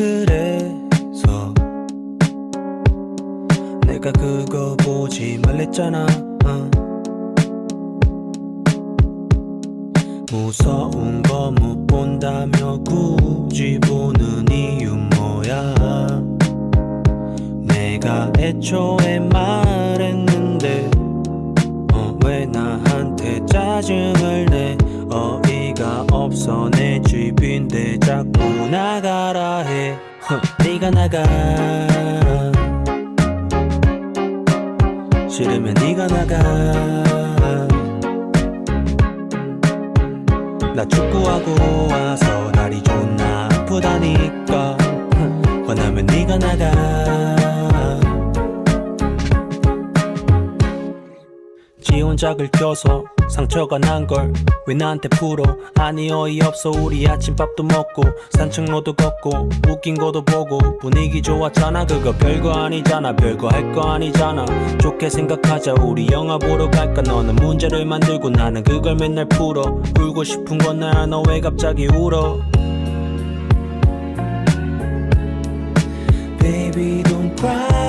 그래서 내가 그거 보지 말랬잖아 어. 무서운 거 못 본다며 굳이 보는 이유 뭐야 내가 애초에 말했는데 어, 왜 나한테 짜증 나가. 싫으면 네가 나가. 나 축구하고 와서 다리 존나 아프다니까. 원하면 네가 나가. 지 혼자 긁혀서 상처가 난 걸 왜 나한테 풀어? 아니 어이없어. 우리 아침밥도 먹고 산책로도 걷고 웃긴 거도 보고 분위기 좋았잖아. 그거 별거 아니잖아. 별거 할 거 아니잖아. 좋게 생각하자. 우리 영화 보러 갈까? 너는 문제를 만들고 나는 그걸 맨날 풀어. 울고 싶은 건 나야 너 왜 갑자기 울어? Baby don't cry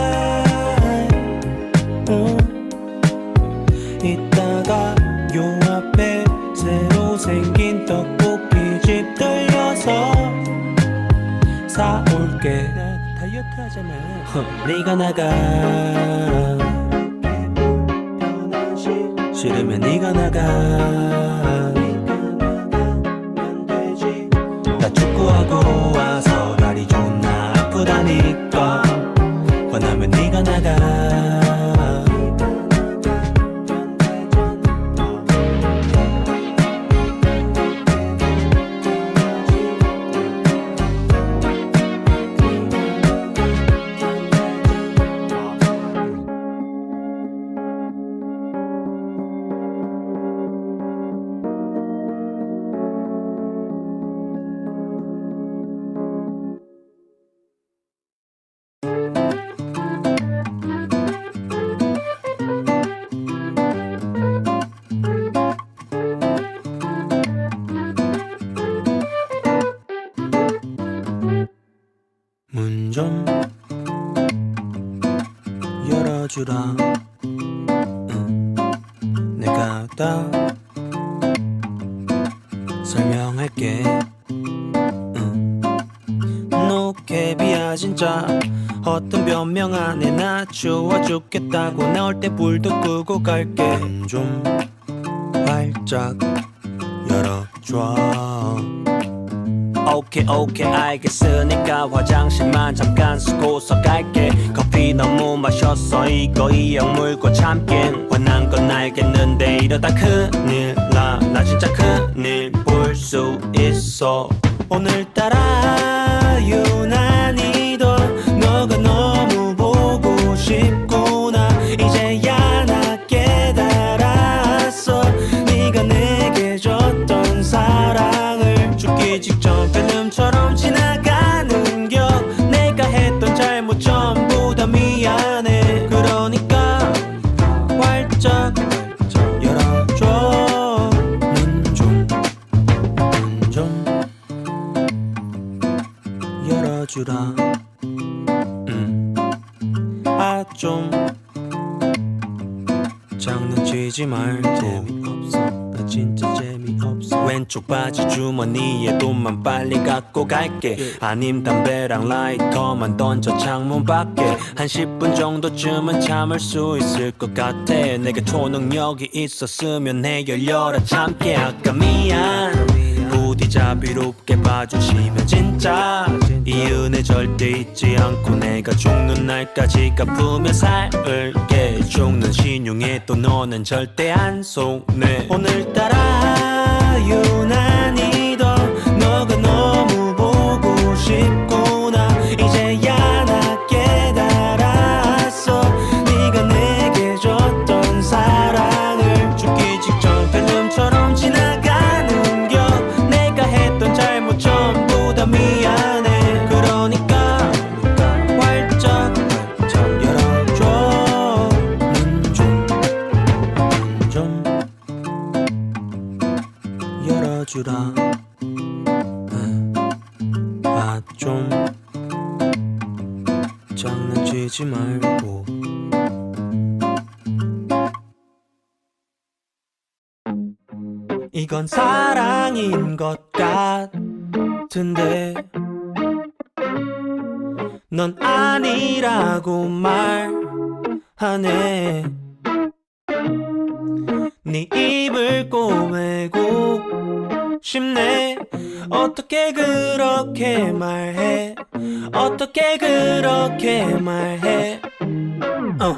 네가 나가. 싫으면 네가 나가. 나 축구하고 와서 다리 존나 아프다니 문 좀 열어주라 응. 내가 다 설명할게 응. 노케비야 진짜 어떤 변명 안에 나 추워 죽겠다고 나올 때 불도 끄고 갈게 문좀 활짝 열어줘 오케이 오케이 알겠으니까 화장실만 잠깐 쓰고서 갈게. 커피 너무 마셨어 이거 이 약물고 참긴. 원한 건 알겠는데 이러다 큰일 나나 진짜 큰일 볼 수 있어. 오늘따라 장난치지 말고 나 진짜 재미없어. 왼쪽 바지 주머니에 돈만 빨리 갖고 갈게. 아님 담배랑 라이터만 던져 창문 밖에. 한 10분 정도쯤은 참을 수 있을 것 같아. 내게 초능력이 있었으면 해결려라 참게. 아까 미안 부디 자비롭게 봐주시면 진짜. 이 은혜 절대 잊지 않고 내가 죽는 날까지 갚으며 살게. 죽는 신용에 또 너는 절대 안 속네. 오늘따라 유난 주라. 아좀 장난치지 말고. 이건 사랑인 것 같은데. 넌 아니라고 말하네. 네 입을 꼬매고 싶네. 어떻게 그렇게 말해? 어떻게 그렇게 말해? 어.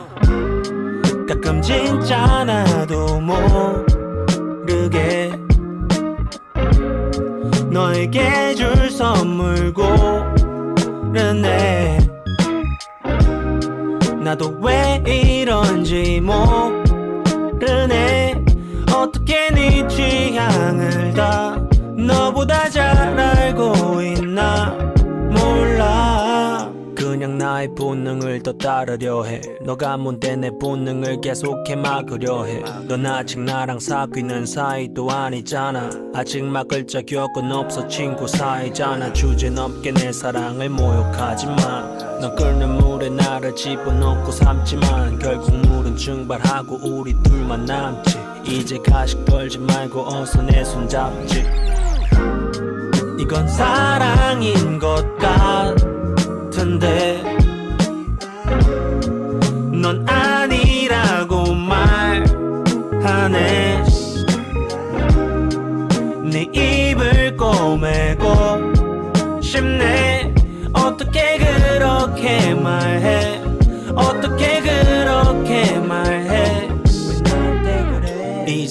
가끔 진짜 나도 모르게 너에게 줄 선물 고르네. 나도 왜 이런지 모르네. 어떻게 네 취향을 다 잘 알고 있나? 몰라. 그냥 나의 본능을 더 따르려 해. 너가 뭔데 내 본능을 계속해 막으려 해넌 아직 나랑 사귀는 사이도 아니잖아. 아직 막을 자격은 없어 친구 사이잖아. 주제 넘게 내 사랑을 모욕하지 마 넌 끓는 물에 나를 집어넣고 삶지만 결국 물은 증발하고 우리 둘만 남지. 이제 가식 떨지 말고 어서 내 손 잡지 이건 사랑인 것 같은데. 넌 아니라고 말하네. 네 입을 꼬매고 싶네. 어떻게 그렇게 말해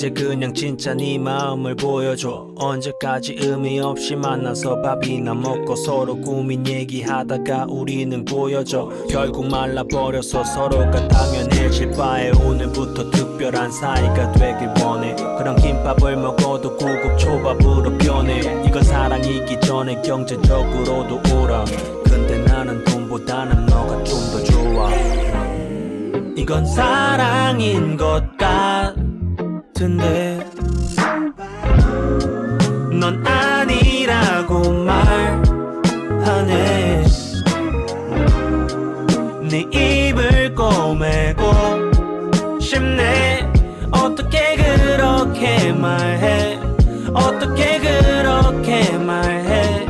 이제 그냥 진짜 네 마음을 보여줘. 언제까지 의미 없이 만나서 밥이나 먹고 서로 고민 얘기하다가 우리는 보여져 결국 말라버려서 서로가 당연해질 바에 오늘부터 특별한 사이가 되길 원해. 그런 김밥을 먹어도 고급 초밥으로 변해. 이건 사랑이기 전에 경제적으로도 오라 근데 나는 돈보다는 너가 좀 더 좋아. 이건 사랑인 것 같 은데 넌 아니라고 말하네. 네 입을 꼬매고 싶네. 어떻게 그렇게 말해? 어떻게 그렇게 말해?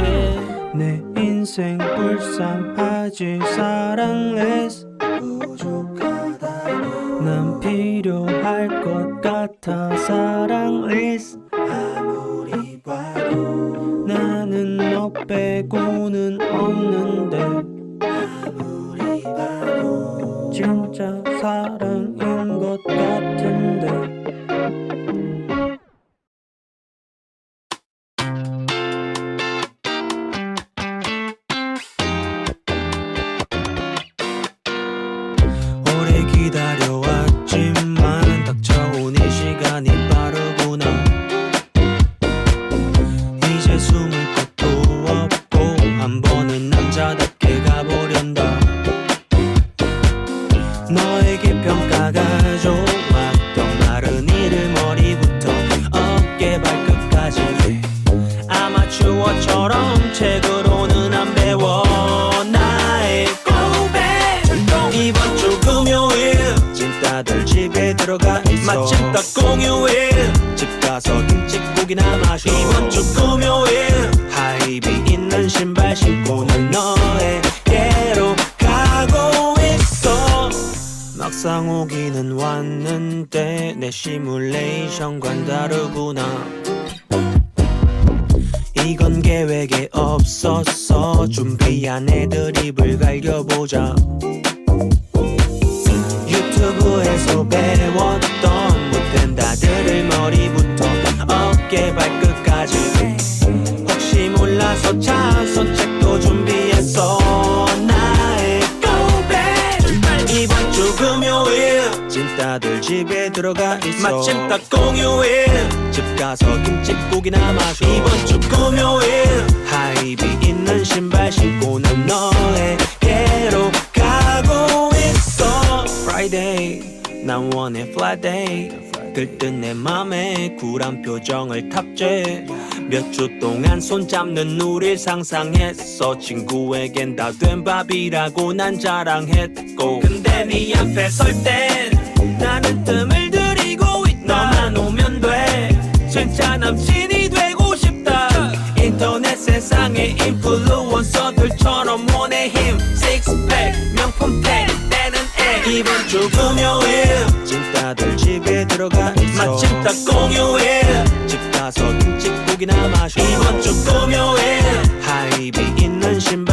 예. 내 인생 불쌍하지 사랑레스 난 필요할 것 같아. 사랑레스 아무리 봐도 나는 너 빼고는 없는데. 아무리 봐도 진짜 사랑인 것 같은데 들어가 있어. 마침 딱 공휴일. 집 가서 김치국이나 마셔. 이번 주 금요일. 하이비 있는 신발 신고 난 너에게로 가고 있어. 막상 오기는 왔는데 내 시뮬레이션과는 다르구나. 이건 계획에 없었어 준비한 애드립을 갈겨보자 유튜브에서 배웠던 못된 다들을 머리부터 어깨 발끝까지. 혹시 몰라서 찬손책도 준비했어. 나의 고백. 이번 주 금요일. 찐따들 집에 들어가 있어. 마침 딱 공휴일. 집 가서 김치국이나 마셔. 이번 주 금요일. 하이비 있는 신발 신고 난 너에게로 난 원해 fly day. 들뜬 내 맘에 굴한 표정을 탑재. 몇 주 동안 손잡는 우릴 상상했어. 친구에겐 다 된 밥이라고 난 자랑했고. 근데 네 앞에 설 땐 나는 뜸을 들이고 있다. 너만 오면 돼. 진짜 남친이 되고 싶다. 인터넷 세상의 인플루언서 이번 주 금요일 찐따들 집에 들어가 있어. 마침 딱 공휴일. 집 가서 김치국이나 마셔. 이번 주 금요일. 하이비 있는 신발